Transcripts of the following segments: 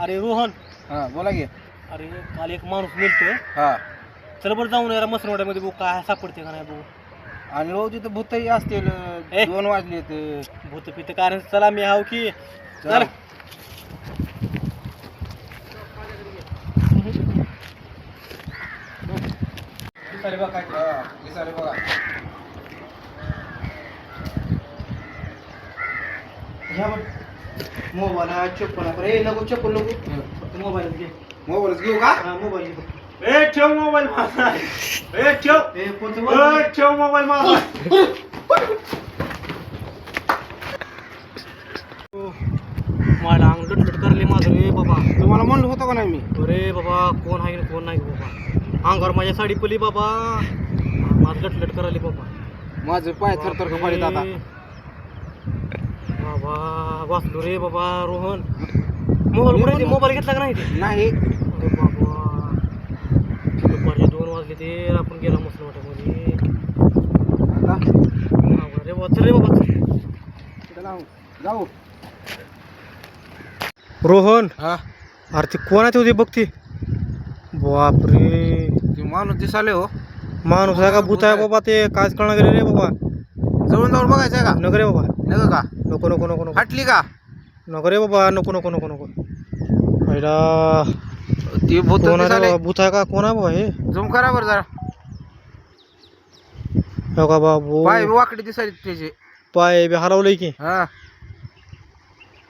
अरे रोहन. हा बोला की. अरे काल एक माणूस मिळतोय हा. चल बरं जाऊन यार मसनवाड्यामध्ये बघू काय सापडते का नाही बघू. आणि रोज तिथं भूतही असतील. ए. दोन वाजले ते भूत पित कारण चला मी हाव की. चल. हा, बघा. मोबाईल हा चप्पल अरे नको चप्पल नको फक्त मोबाईल घे मोबाईलच घेऊ का हा मोबाईल घे ए ठेव मोबाईल माझा ए ठेव ए कोणतं ए, मोबाईल? ठेव मोबाईल माझा मला अंग लटलट करले माझं रे बाबा। तुम्हाला म्हणलं होतं का नाही मी? अरे बाबा कोण आहे आणि कोण नाही बाबा? अंगावर माझ्या साडी पडली बाबा. माझं लटलट करायली बाबा. माझं पाय थरथर कपाळीत आता. बापरे. बाबा वाचलो रे बाबा रोहन. मोबाईल कुठे मोबाईल घेतला का नाही ते? नाही. अरे बाबा. दुपारचे दोन वाजले ते आपण गेला मस्त वाट्यामध्ये आता? रे वाच रे बाबा चल. जाऊ. रोहन. हा? अरे ते कोण आहे ते बघते बापरे. ते माणूस दिसाले हो. माणूस आहे का भूत आहे बाबा ते? कायच कळणार रे बाबा. जवळ जवळ बघायचं का? नको रे बाबा. नको का? नको नको नको नको. फाटली का? नको रे बाबा नको नको नको नको. पहिला ती भूत कोण आहे रे दिसाले बाबा? भूत आहे का? कोण आहे बाबा हे? झूम करा बरं जरा. हो का बाबू? पाय वाकडे दिसायले त्याचे. पाय बी हरवलंय की. हा.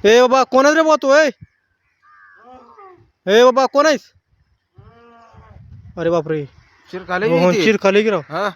ए बाबा कोण आहे रे बाबा तू ए? ए बाबा कोण आहेस? अरे बापरे. शिरकाले रोहन चिर खाली गिराव हा.